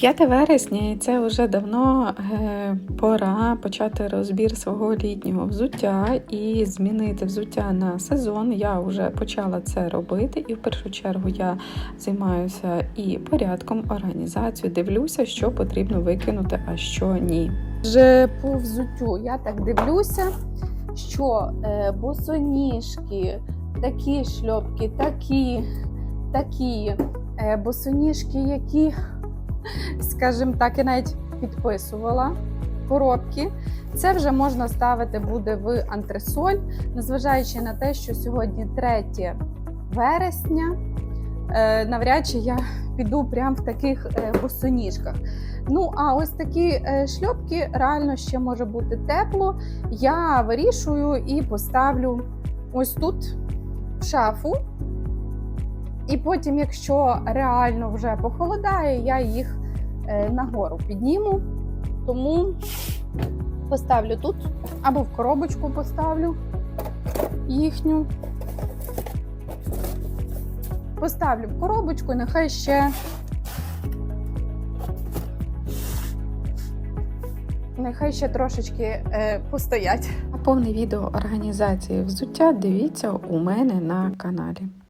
5 вересня, і це вже давно е, пора почати розбір свого літнього взуття і змінити взуття на сезон. Я вже почала це робити, і в першу чергу я займаюся і порядком, організацією, дивлюся, що потрібно викинути, а що ні. Вже по взуттю я так дивлюся, що е, босоніжки, такі шльопки, такі, такі е, босоніжки, які, скажімо так, я навіть підписувала коробки. Це вже можна ставити буде в антресоль, незважаючи на те, що сьогодні 3 вересня. Е, навряд чи я піду прямо в таких е, босоніжках. Ну, а ось такі е, шльопки реально ще може бути тепло. Я вирішую і поставлю ось тут в шафу. І потім, якщо реально вже похолодає, я їх е, нагору підніму. Тому поставлю тут або в коробочку поставлю їхню. Поставлю в коробочку, нехай ще Нехай ще трошечки е, постоять. Повне відео організації взуття дивіться у мене на каналі.